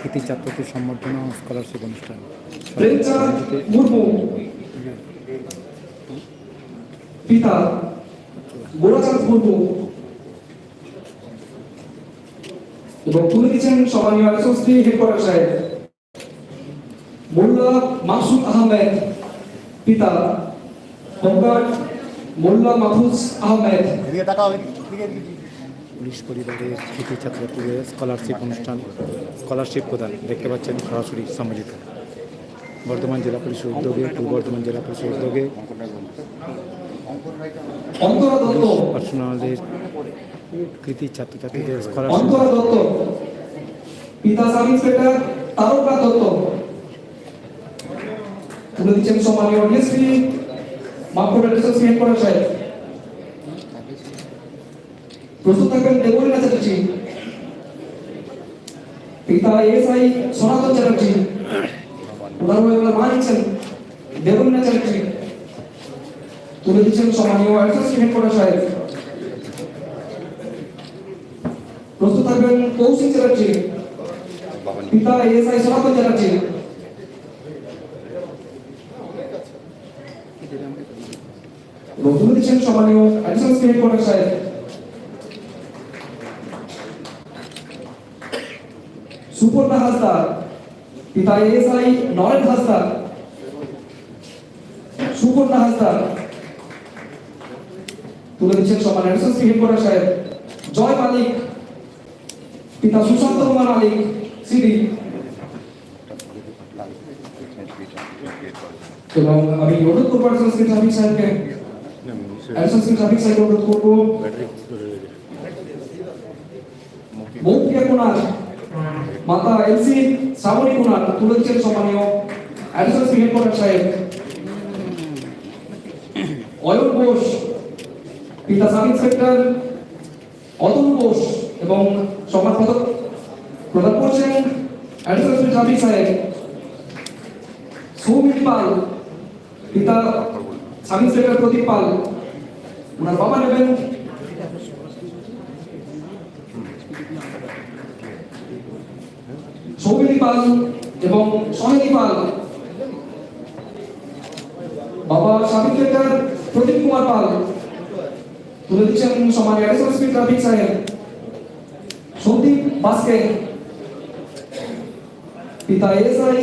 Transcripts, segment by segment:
কৃতি ছাত্রকে সম্বর্ধনা ও স্কলারশিপ অনুষ্ঠান। পিতা গোরাচাঁদ মুর্মু এবং তুলে দিচ্ছেন সম্মানীয় এসএসপি হেডকোয়ার্টার সাহেব মোল্লা মাসুদ আহমেদ পিতা home guard Mollah Mahfuz Ahmed. Police পরিবারের কৃতি ছাত্রকে স্কলারশিপ অনুষ্ঠান স্কলারশিপ প্রদান। দেখতে পাচ্ছেন সরাসরি সম্মিলিত। বর্ধমান জেলা পুলিশের উদ্যোগে, পূর্ব বর্ধমান জেলা পুলিশের উদ্যোগে পার্সোনালের কৃতি ছাত্রছাত্রীদের স্কলারশিপ সম্মানীয় সাহেব। প্রস্তুত থাকবেন দেবলীনা চ্যাটার্জি পিতা এসআই সনাতন চ্যাটার্জি ওনার মা নিচ্ছেন দেবলীনা চ্যাটার্জি। তুলে দিচ্ছেন সম্মানীয় অ্যাসিস্ট্যান্ট হেডকোয়ার্টার সাহেব। প্রস্তুত থাকবেন কৌশিক চ্যাটার্জি, পিতা এসআই সনাতন চ্যাটার্জি। এবং দিচ্ছেন সম্মানীয় অ্যাডিশনাল স্পিরিট কোয়ার্টার সাহেব। সুপর্ণা হাসদার পিতা এসআই নরেন হাসদার সুপর্ণা হাসদার তুলে দিচ্ছেন সম্মানীয় অ্যাডিশনাল স্পিরিট কোয়ার্টার সাহেব জয় মালিক, পিতা সুশান্ত কুমার মালিক, সিডি। এবং আমি অনুরোধ করব শ্রী ট্রাফিক সাহেবকে। শ্রী ট্রাফিক সাহেবকে অনুরোধ করব। বৌপ্রিয়া কুনার মাতা এলসি শ্রাবণী কুনার তুলে দিচ্ছেন সম্মানীয় অ্যাডিশনাল শ্রী হেডকোয়ার্টার সাহেব। অয়ন ঘোষ পিতা সাব ইন্সপেক্টর অতনু ঘোষ এবং সম্মান পদক প্রদান করছেন অ্যাডিশনাল ট্রাফিক সাহেব। সৌমিক পাল, পিতা সাব ইন্সপেক্টর প্রদীপ পাল। ওনার বাবা নেবেন সৌমিনী পাল এবং সহেলি পাল। বাবা সাব প্রদীপ কুমার পাল। তুলে দিচ্ছেন সমাজ অ্যাডিশনাল স্পিড ট্রাফিক সাহেব। সন্দীপ বাস্কে। পিতা এসআই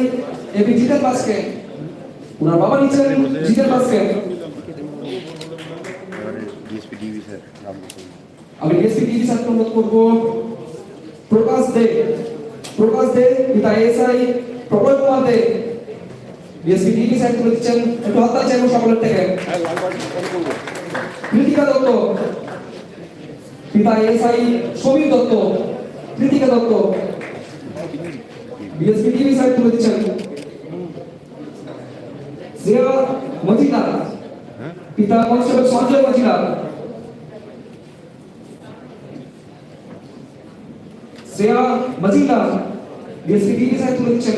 এবি জিতেন বাস্কে। ওনার বাবা নিচ্ছেন জিতেন বাস্কে। ডিবি। আমি ডিএসপি টিভি স্যারকে অনুরোধ করব। প্রকাশ দে। প্রকাশ পিতা SI De DSP TV sir তুলে দিচ্ছেন একটু হাততালি চাইব সকলের থেকে কৃতিকা দত্ত পিতা SI Samir Dutta Kritika Dutta TV sir তুলে দিচ্ছেন শ্রেয়া মজিদার পিতা constable Sanjay Majidar Shreya Majidar DSP TV sir তুলে দিচ্ছেন।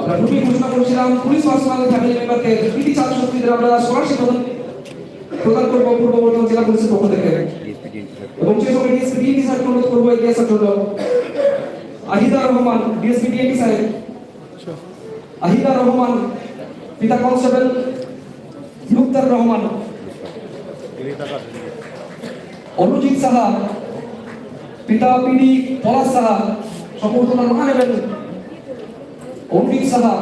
আমরা গ্রুপে ঘোষণা করেছিলাম, পুলিশ পার্সোনাল ফ্যামিলি মেম্বারকে কৃতি ছাত্র ছাত্রীদের আমরা স্কলারশিপ প্রদান করব পূর্ব বর্ধমান জেলা পুলিশের পক্ষ থেকে। স্যার এবং সেই সঙ্গে ডিএসপি ডিএপি স্যারকে অনুরোধ করব এগিয়ে আসার জন্য। আহিদা রহমান ডিএসপি ডিএপি সাহেব আহিদা রহমান, পিতা কনস্টেবল মুক্তার রহমান। অনুজিৎ সাহা পিতা পিডি পলাশ সাহা সম্পূর্ণ মা নেবেন অনুজিৎ সাহা।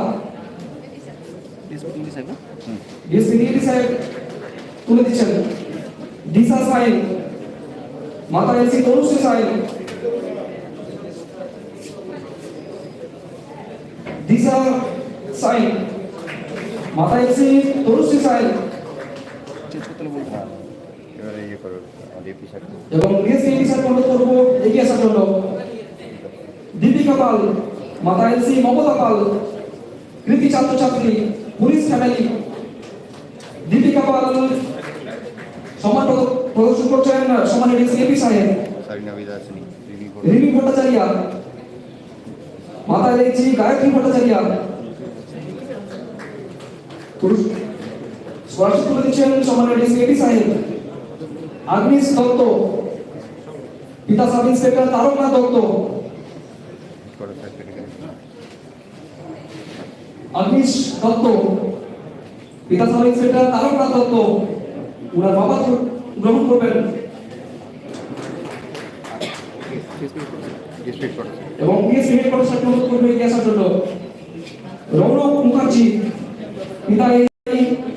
ডিএসপি ডিএপি সাহেব, তুলে দিচ্ছেন। দিশা সাইন মাতা এসি তরুশ্রী সাইন দিশা সাইন মাতা এসি তরুশ্রী সাইন এবারে ইয়ে এবং ডিএসপি স্যার অনুরোধ করব এগিয়ে আসার জন্য দীপিকা পাল মাতা এসি মমতা পাল কৃতি ছাত্রছাত্রী পুলিশ ফ্যামিলি দীপিকা পাল সম্মান প্রদর্শন করছেন সম্মানীয় ডিএসপি এপি সাহেব করো রিমি ভট্টাচার্য। মাতা এসি গায়ত্রী ভট্টাচার্য। পুরুষ স্কলারশিপ তুলে দিচ্ছেন সম্মানীয় ডিএসপি এপি সাহেব। আগ্নেশ দত্ত। পিতা সাব ইন্সপেক্টর তারকনাথ দত্ত। অগ্নিশ দত্ত। পিতা সাব ইন্সপেক্টর তারকনাথ দত্ত। ওনার বাবা গ্রহণ করবেন। এবং পিএস হেড কমিশন অনুরোধ করবে জন্য। রৌনক মুখার্জি, পিতা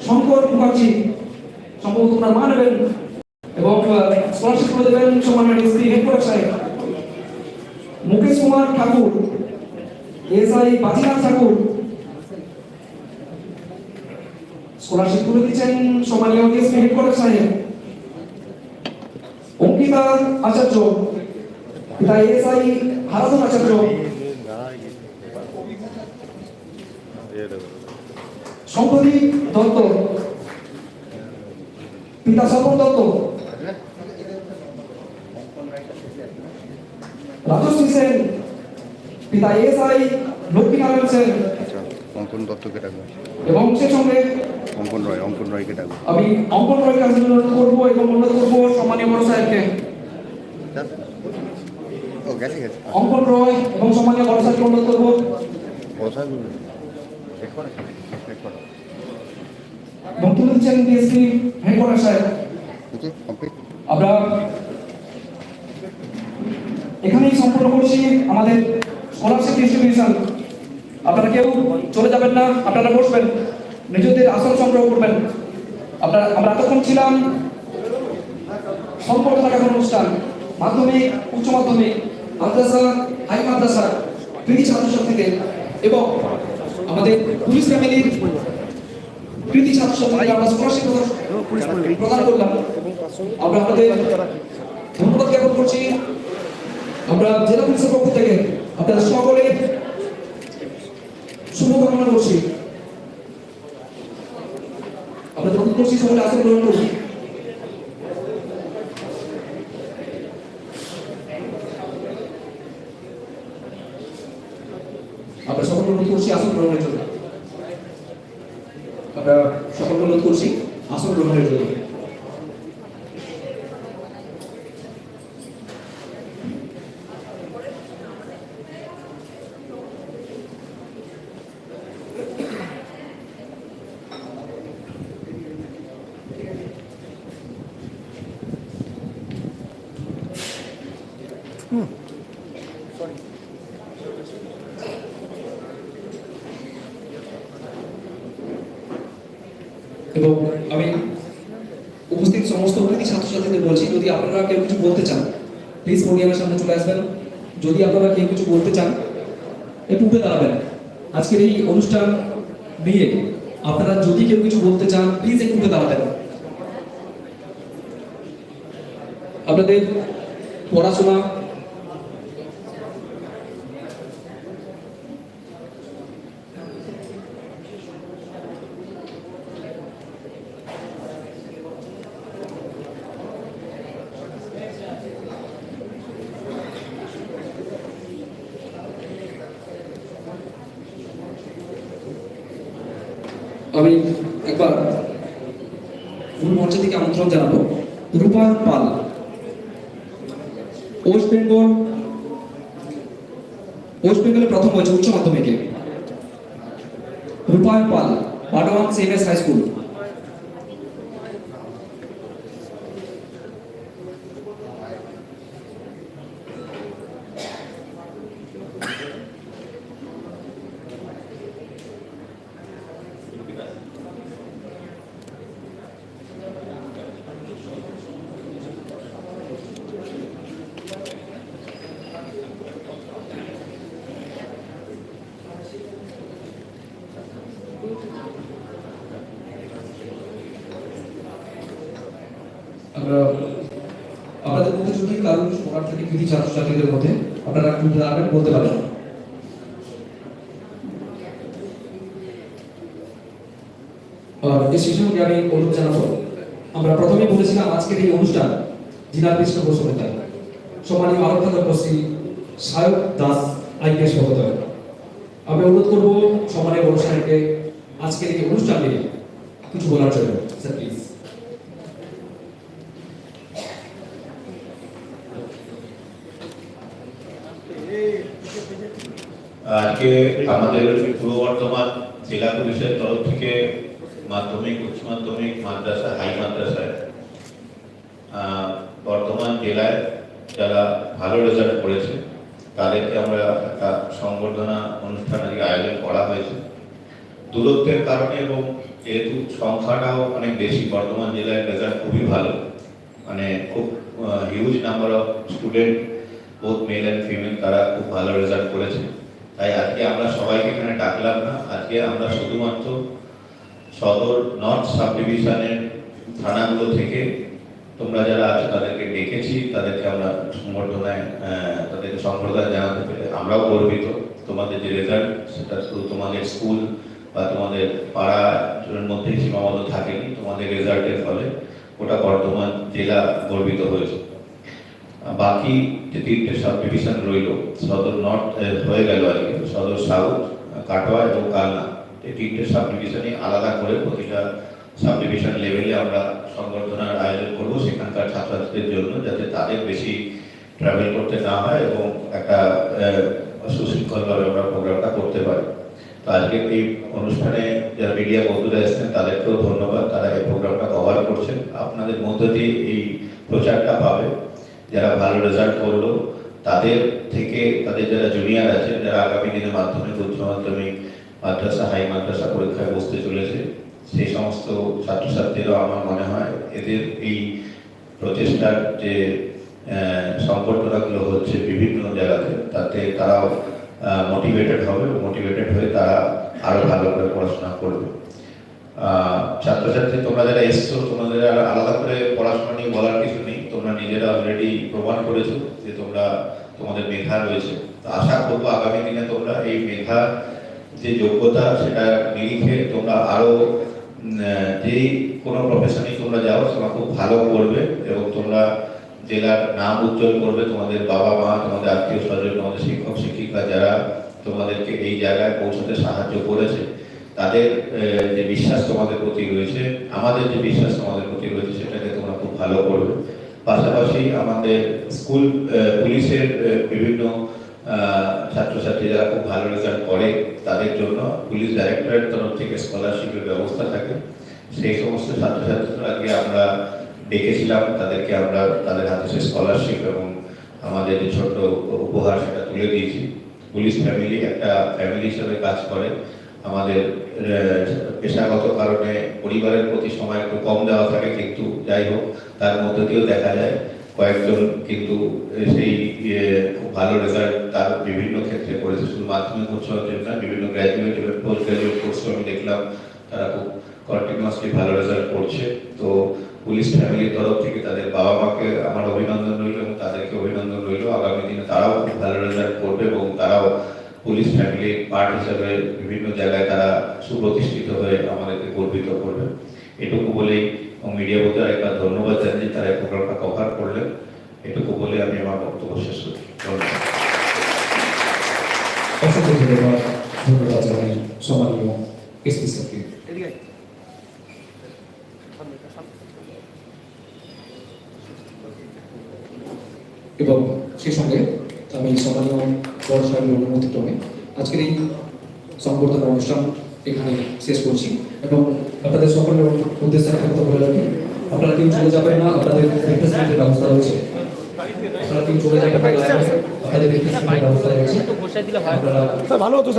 শঙ্কর মুখার্জি, সম্ভবত ওনার মা নেবেন। এবং স্কলারশিপ করে দেবেন সম্মানের এসপি হেডকোয়ার্টার সাহেব। মুকেশ কুমার ঠাকুর এসআই বাজিনাথ ঠাকুর। স্কলারশিপ করে দিচ্ছেন সম্মানীয় এসপি হেডকোয়ার্টার সাহেব। অঙ্কিতা আচার্য, পিতা এসআই হারাধন আচার্য। সম্প্রদীপ দত্ত, পিতা স্বপন দত্ত। রাজশ্রী সেন পিতা এসআই লক্ষ্মীনারায়ণ সেন আচ্ছা অঙ্কন দত্তকে ডাকবো? এবং সে সঙ্গে অঙ্কন রয় অঙ্কন রয়কে ডাকবো। আমি অঙ্কন রয়ের কাছে অনুরোধ করব এবং অনুরোধ করব সম্মানীয় বড় সাহেবকে। অঙ্কন রয় এবং সম্মানীয় বড় সাহেবকে অনুরোধ করব। চেক করো এবং তুলে দিচ্ছেন ডিএসপি হেডকোয়ার্টার সাহেব। আমরা এখানেই সম্পূর্ণ করছি। আমাদের স্কলারশিপ ডিস্ট্রিবিউশন আপনারা কেউ চলে যাবেন না, আপনারা বসবেন, নিজেদের আসন সংগ্রহ করবেন। আপনারা, আমরা এতক্ষণ ছিলাম সম্পর্ক থাকা অনুষ্ঠান, মাধ্যমিক, উচ্চ মাধ্যমিক, মাদ্রাসা, হাই মাদ্রাসা কৃতি থেকে, এবং আমাদের পুলিশ ফ্যামিলির কৃতি ছাত্রছাত্রীকে আমরা স্কলারশিপ প্রদান করলাম। আমরা আপনাদের ধন্যবাদ জ্ঞাপন করছি। আমরা জেলা পুলিশের পক্ষ থেকে আপনাদের সকলে শুভকামনা করছি। আমরা অনুরোধ করছি সকলে আসন গ্রহণ করুন। আমরা সকল অনুরোধ করছি আসন গ্রহণের জন্য। আমরা সকল অনুরোধ করছি আসন গ্রহণের জন্য। এবং আমি উপস্থিত সমস্ত কৃতি ছাত্রছাত্রীদের বলছি, যদি আপনারা কেউ কিছু বলতে চান প্লিজ পোডিয়ামের সামনে চলে আসবেন। যদি আপনারা কেউ কিছু বলতে চান, একটু উঠে দাঁড়াবেন। আজকের এই অনুষ্ঠান নিয়ে আপনারা যদি কেউ কিছু বলতে চান প্লিজ একটু উঠে দাঁড়াবেন। আপনাদের পড়াশোনা আমি একবার মূল মঞ্চ থেকে আমন্ত্রণ জানাব। রূপায়ণ পাল ওয়েস্ট বেঙ্গল ওয়েস্ট বেঙ্গলে প্রথম হয়েছে উচ্চ মাধ্যমিকে। রূপায়ণ পাল বাডওয়ান সেভেস হাই স্কুল আমরা আপনাদের মধ্যে যদি কারণ শোনার থেকে কৃতি ছাত্রছাত্রীদের মধ্যে আপনারা একটু দাঁড়াবেন বলতে পারেন। এই শিশুকে আমি অনুরোধ জানাব। আমরা প্রথমেই বলেছিলাম আজকের এই অনুষ্ঠান জেলা কৃষ্ণ বসুমতার সম্মানীয় আলোচনা করছি সায়ক দাস আইপিএস মহোদয়। আমি অনুরোধ করব সম্মানীয় অনুষ্ঠানকে আজকের এই অনুষ্ঠানে কিছু বলার জন্য। স্যার প্লিজ আজকে আমাদের পূর্ব বর্ধমান জেলা পুলিশের তরফ থেকে মাধ্যমিক উচ্চ মাধ্যমিক মাদ্রাসা হাই মাদ্রাসায় আহ, বর্ধমান জেলায় যারা ভালো রেজাল্ট করেছে তাদেরকে আমরা একটা সংবর্ধনা অনুষ্ঠান আজকে আয়োজন করা হয়েছে। দূরত্বের কারণে এবং যেহেতু সংখ্যাটাও অনেক বেশি বর্ধমান জেলায় রেজাল্ট খুবই ভালো মানে খুব huge number of student both male and female তারা খুব ভালো রেজাল্ট করেছে। তাই আজকে আমরা সবাইকে এখানে ডাকলাম না। আজকে আমরা শুধুমাত্র সদর নর্থ সাব ডিভিশনের থানাগুলো থেকে তোমরা যারা আছো তাদেরকে ডেকেছি, তাদেরকে আমরা সংবর্ধনায় তাদেরকে সম্প্রদায় জানাতে পেরে আমরাও গর্বিত। তোমাদের যে রেজাল্ট সেটা শুধু তোমাদের স্কুল বা তোমাদের পাড়ার মধ্যেই সীমাবদ্ধ থাকেনি, তোমাদের রেজাল্টের ফলে ওটা বর্ধমান জেলা গর্বিত হয়েছে। বাকি যে তিনটে সাব ডিভিশন রইল, সদর নর্থ হয়ে গেল আর কি। সদর সাউথ কাটোয়া এবং কালনা। এই তিনটে সাব ডিভিশনই আলাদা করে প্রতিটা সাব ডিভিশন লেভেলে আমরা সংবর্ধনার আয়োজন করব সেখানকার ছাত্রছাত্রীদের জন্য, যাতে তাদের বেশি ট্রাভেল করতে না হয় এবং একটা সুশৃঙ্খলভাবে আমরা প্রোগ্রামটা করতে পারি। তো আজকে এই অনুষ্ঠানে যারা মিডিয়া বন্ধুরা এসেছেন, তাদেরকেও ধন্যবাদ। তারা এই প্রোগ্রামটা কভার করছেন। আপনাদের মধ্য দিয়ে এই প্রচারটা পাবে যারা ভালো রেজাল্ট করল, তাদের থেকে তাদের যারা জুনিয়র আছে, যারা আগামী দিনে মাধ্যমিক, উচ্চ মাধ্যমিক, মাদ্রাসা হাই মাদ্রাসা পরীক্ষায় বসতে চলেছে, সেই সমস্ত ছাত্রছাত্রীরা আমার মনে হয় এদের এই প্রচেষ্টার যে সংবর্ধনাগুলো হচ্ছে বিভিন্ন জায়গাতে, তাতে তারাও মোটিভেটেড হবে মোটিভেটেড হয়ে তারা আরও ভালো করে পড়াশোনা করবে। ছাত্রছাত্রী তোমরা যারা এসছো, তোমাদের আলাদা করে পড়াশোনা নিয়ে বলার কিছু নেই। তোমরা নিজেরা অলরেডি প্রমাণ করেছ যে তোমরা তোমাদের মেধা রয়েছে। আশা করব আগামী দিনে তোমরা এই মেধা যে যোগ্যতা সেটা নিরিখে তোমরা আরও যেই কোনো প্রফেশনে তোমরা যাও তোমরা খুব ভালো করবে এবং তোমরা জেলার নাম উজ্জ্বল করবে। তোমাদের বাবা মা, তোমাদের আত্মীয় স্বজন, তোমাদের শিক্ষক, শিক্ষিকা যারা তোমাদেরকে এই জায়গায় পৌঁছতে সাহায্য করেছে, তাদের যে বিশ্বাস তোমাদের প্রতি রয়েছে, আমাদের যে বিশ্বাস তোমাদের প্রতি রয়েছে, সেটাকে তোমরা খুব ভালো করবে। পাশাপাশি আমাদের স্কুল পুলিশের বিভিন্ন ছাত্রছাত্রী যারা খুব ভালো রেজাল্ট করে। তাদের জন্য পুলিশ ডাইরেক্টরের তরফ থেকে স্কলারশিপের ব্যবস্থা থাকে। সেই সমস্ত ছাত্রছাত্রীদেরকে আমরা ডেকেছিলাম। তাদেরকে আমরা তাদের হাতে সে স্কলারশিপ এবং আমাদের যে ছোট্ট উপহার সেটা তুলে দিয়েছি। পুলিশ ফ্যামিলি, একটা ফ্যামিলি হিসাবে কাজ করে। আমাদের পেশাগত কারণে পরিবারের প্রতি সময় একটু কম দেওয়া থাকে, কিন্তু যাই হোক, তার মধ্যে দিয়েও দেখা যায়। কয়েকজন কিন্তু সেই খুব ভালো রেজাল্ট তার বিভিন্ন ক্ষেত্রে করেছে। শুধু মাধ্যমিক উচ্চ মাধ্যমিক না, বিভিন্ন গ্র্যাজুয়েট এবং পোস্ট গ্র্যাজুয়েট কোর্স আমি দেখলাম। তারা খুব কন্টিনিউয়াসলি ভালো রেজাল্ট করছে। তো পুলিশ ফ্যামিলির তরফ থেকে তাদের বাবা মাকে আমার অভিনন্দন রইল এবং তাদেরকে অভিনন্দন রইল। আগামী দিনে তারাও খুব ভালো রেজাল্ট করবে এবং তারাও পুলিশ ফ্যামিলির পার্ট হিসাবে বিভিন্ন জায়গায় তারা সুপ্রতিষ্ঠিত হয়ে আমাদেরকে গর্বিত করবে। এটুকু বলেই মিডিয়া বলতে আরেকবার ধন্যবাদ জানাই তারা এই প্রোগ্রামটা কভার করলেন। এটুকু বলে আমি আমার বক্তব্য শেষ করছি। ধন্যবাদ। এবং সেই সঙ্গে আমি সম্মানীয় বড় সাহেবের আজকের এই অনুষ্ঠান এখানে শেষ করছি। এবং আপনাদের সকলের উদ্দেশ্যে কথা বলে রাখি। আপনারা কেউ চলে যাবেন না, আপনাদের ব্যবস্থা রয়েছে। ভালো হতো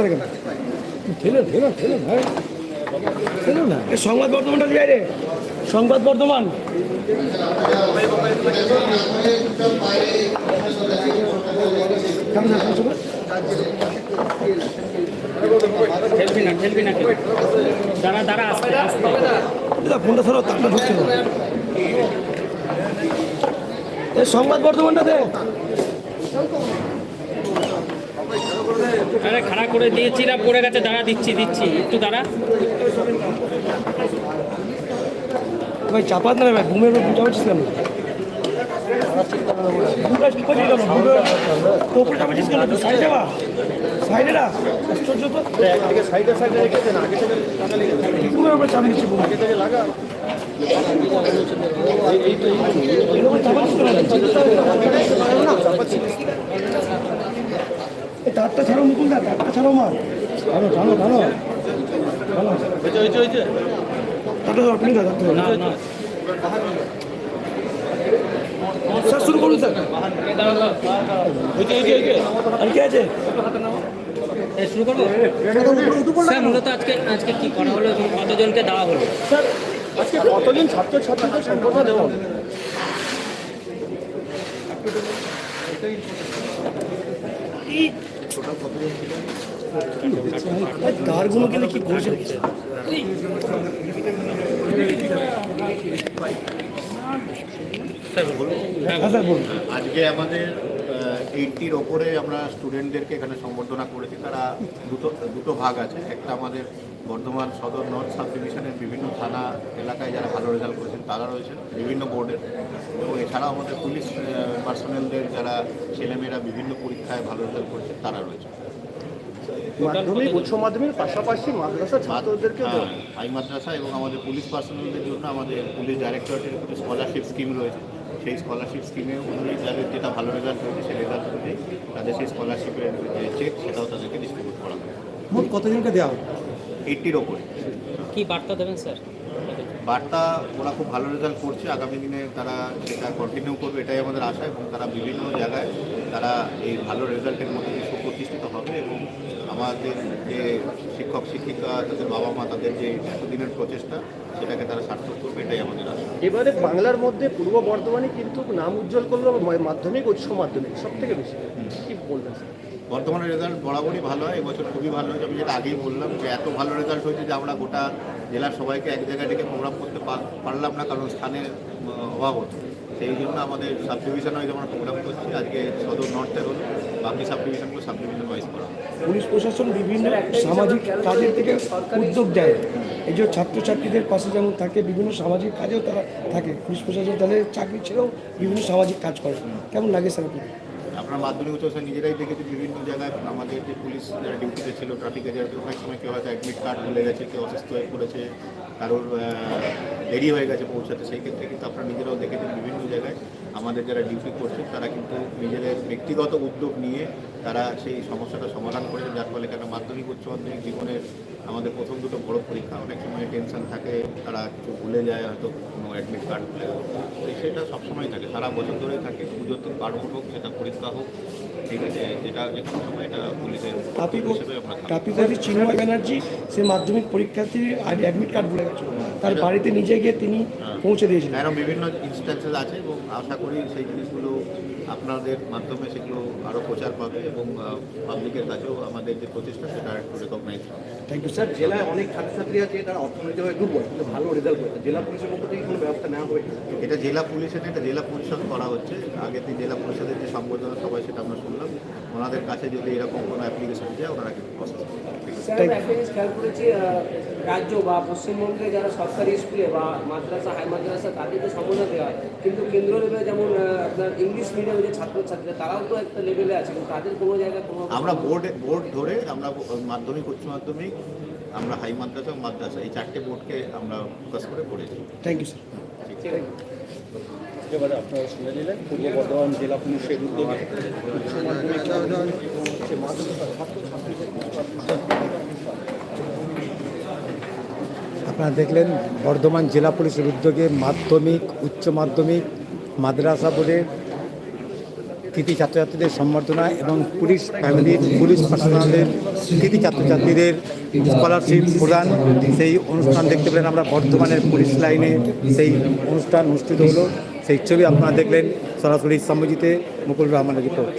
সংবাদ বর্ধমানটা রে। সংবাদ বর্ধমান। কেমন দাঁড়া দাঁড়া আস্তে আস্তে। দাদা ফোনটা ধরো তারটা ঢুকছে না সংবাদ বর্ধমানটা দে। আরে খাড়া করে দিয়েছি না পড়ে গেছে। দাঁড়া দিচ্ছি দিচ্ছি। একটু দাঁড়া। ভাই চাপাত না ভাই ঘুমের উপর বুঝা না। তারটা ছাড়ো মুকুল দা তারটা ছাড়ো মা টানো টানো টানো টানো তারটা ধরো তুমি দাও তারটা ধরো। না না স্যার শুরু কি করা হলো কতজনকে দেওয়া হলো স্যার আজকে কতজন ছাত্র ছাত্রীদের সম্বর্ধনা কিন্তু কি করছে রেখেছে হ্যাঁ স্যার বলুন আজকে আমাদের এইটির ওপরে আমরা স্টুডেন্টদেরকে এখানে সম্বর্ধনা করেছি। তারা দুটো দুটো ভাগ আছে। একটা আমাদের বর্ধমান সদর নর্থ সাব ডিভিশনের বিভিন্ন থানা এলাকায় যারা ভালো রেজাল্ট করেছেন তারা রয়েছেন বিভিন্ন বোর্ডের এবং এছাড়াও আমাদের পুলিশ পার্সোনালদের যারা ছেলেমেয়েরা বিভিন্ন পরীক্ষায় ভালো রেজাল্ট করেছেন তারা রয়েছে। মাধ্যমিক উচ্চ মাধ্যমিক পাশাপাশি মাদ্রাসা ছাত্রদেরকে হ্যাঁ, হাই মাদ্রাসা এবং আমাদের পুলিশ পার্সোনালদের জন্য আমাদের পুলিশ ডাইরেক্টরেটের স্কলারশিপ স্কিম রয়েছে। সেই স্কলারশিপ স্কিমে অনুযায়ী যাদের যেটা ভালো রেজাল্ট হয়েছে সেই রেজাল্ট অনুযায়ী তাদের সেই স্কলারশিপের যে চেক সেটাও তাদেরকে ডিস্ট্রিবিউট করা হবে। মোট কতজনকে দেওয়া হবে? এইটটির ওপরে। কি বার্তা দেবেন স্যার? বার্তা ওরা খুব ভালো রেজাল্ট করছে। আগামী দিনে তারা সেটা কন্টিনিউ করবে এটাই আমাদের আশা। এবং তারা বিভিন্ন জায়গায় তারা এই ভালো রেজাল্টের মধ্যে সুপ্রতিষ্ঠিত হবে। এবং আমাদের যে শিক্ষক শিক্ষিকা তাদের বাবা মা তাদের যে এতদিনের প্রচেষ্টা সেটাকে তারা সার্থক করবে এটাই আমাদের আশা। এবারে বাংলার মধ্যে পূর্ব বর্ধমানে কিন্তু নাম উজ্জ্বল করল মাধ্যমিক উচ্চ মাধ্যমিক সব থেকে বেশি। কি বলবেন স্যার? বর্তমানের রেজাল্ট বরাবরই ভালো হয়, এবছর খুবই ভালো হয়েছে। আমি যেটা আগেই বললাম যে এত ভালো রেজাল্ট হয়েছে যে আমরা গোটা জেলার সবাইকে এক জায়গায় ডেকে প্রোগ্রাম করতে পারলাম না, কারণ স্থানের অভাব হতো। সেই জন্য আমাদের সাব ডিভিশন ওয়াইজ আমরা প্রোগ্রাম করছি আজকে সদর নর্থের হলো বাকি সাব ডিভিশনগুলো সাব ডিভিশন ওয়াইজ করা পুলিশ প্রশাসন বিভিন্ন সামাজিক কাজের থেকে উদ্যোগ দেয়। এই যে ছাত্রছাত্রীদের পাশে যেমন থাকে বিভিন্ন সামাজিক কাজেও তারা থাকে। পুলিশ প্রশাসন তাদের চাকরি ছেড়েও বিভিন্ন সামাজিক কাজ করে। কেমন লাগে স্যার আপনার? আপনার মাধ্যমিক উচ্চশিক্ষা নিজেরাই দেখেছি বিভিন্ন জায়গায় আমাদের যে পুলিশ যারা ডিউটিতে ছিল ট্রাফিকে যারা অনেক সময় কেউ হয়তো অ্যাডমিট কার্ড ভুলে গেছে কেউ অসুস্থ হয়ে পড়েছে কারোর দেরি হয়ে গেছে পৌঁছাতে, সেই ক্ষেত্রে কিন্তু আপনারা নিজেরাও দেখেছেন বিভিন্ন জায়গায় আমাদের যারা ডিউটি করছে তারা কিন্তু নিজেদের ব্যক্তিগত উদ্যোগ নিয়ে তারা সেই সমস্যাটা সমাধান করেছে যার ফলে কেন? মাধ্যমিক, উচ্চ মাধ্যমিক জীবনের আমাদের প্রথম দুটো বড় পরীক্ষা। অনেক সময় টেনশন থাকে, তারা কিছু ভুলে যায়, হয়তো কোনো অ্যাডমিট কার্ড ভুলে সেটা সবসময় থাকে। সারা বছর ধরেই থাকে। দিন পার্বণ হোক, সেটা পরীক্ষা হোক ঠিক আছে যেটা যে কোনো সময় এটা পুলিশের চিন্ময় ব্যানার্জি সে মাধ্যমিক পরীক্ষার্থীর অ্যাডমিট কার্ড ভুলে গেছে। তার বাড়িতে নিজে গিয়ে তিনি পৌঁছে দিয়েছিলেন। এরকম বিভিন্ন ইনস্ট্যান্সেস আছে এবং আশা করি সেই জিনিসগুলো আপনাদের মাধ্যমে সেগুলো আরও প্রচার পাবে এবং পাবলিকের কাছেও আমাদের যে প্রচেষ্টা সেটা একটু রেকগনাইজ হবে। থ্যাংক ইউ স্যার জেলায় অনেক ছাত্রছাত্রী আছে তারা অর্থনৈতিকভাবে দুর্বল কিন্তু ভালো রেজাল্ট করেছে। জেলা পুলিশের পক্ষ থেকে কোনো ব্যবস্থা নেওয়া হবে এটা জেলা পুলিশের এটা জেলা পরিষদ করা হচ্ছে। আগে দিন জেলা পরিষদের যে সম্বোধনা সবাই সেটা আমরা শুনলাম। ওনাদের কাছে যদি এরকম কোনো অ্যাপ্লিকেশন যায় ওনারা কিন্তু প্রসেস ঠিক খেয়াল করেছি রাজ্য বা পশ্চিমবঙ্গে যারা সরকারি স্কুলে বা মাদ্রাসা হাই মাদ্রাসা তাদেরকে সম্বোধন দেওয়া হয় কিন্তু কেন্দ্র লেভেলে যেমন আপনার ইংলিশ মিডিয়ামে যে ছাত্রছাত্রীরা তারাও তো একটা লেভেলে আছে কিন্তু তাদের কোনো জায়গায় কোনো আমরা বোর্ড বোর্ড ধরে আমরা মাধ্যমিক উচ্চ মাধ্যমিক আমরা হাই মাদ্রাসা এবং মাদ্রাসা এই চারটে বোর্ডকে আমরা ফোকাস করে পড়েছি। থ্যাংক ইউ স্যার আপনারা শুনে নিলেন, পূর্ব বর্ধমান জেলা পুলিশের উদ্যোগে। আপনারা দেখলেন, বর্ধমান জেলা পুলিশের উদ্যোগে মাধ্যমিক, উচ্চ মাধ্যমিক, মাদ্রাসা বোর্ডের কৃতি ছাত্রছাত্রীদের সম্বর্ধনা এবং পুলিশ ফ্যামিলির পুলিশ পার্সোনালের কৃতি ছাত্রছাত্রীদের স্কলারশিপ প্রদান। সেই অনুষ্ঠান দেখতে পেলেন আমরা বর্ধমানের পুলিশ লাইনে। সেই অনুষ্ঠান অনুষ্ঠিত হলো। সেই ছবি আপনারা দেখলেন সরাসরি সম্মজিতে মুকুল রহমানের রিপোর্ট।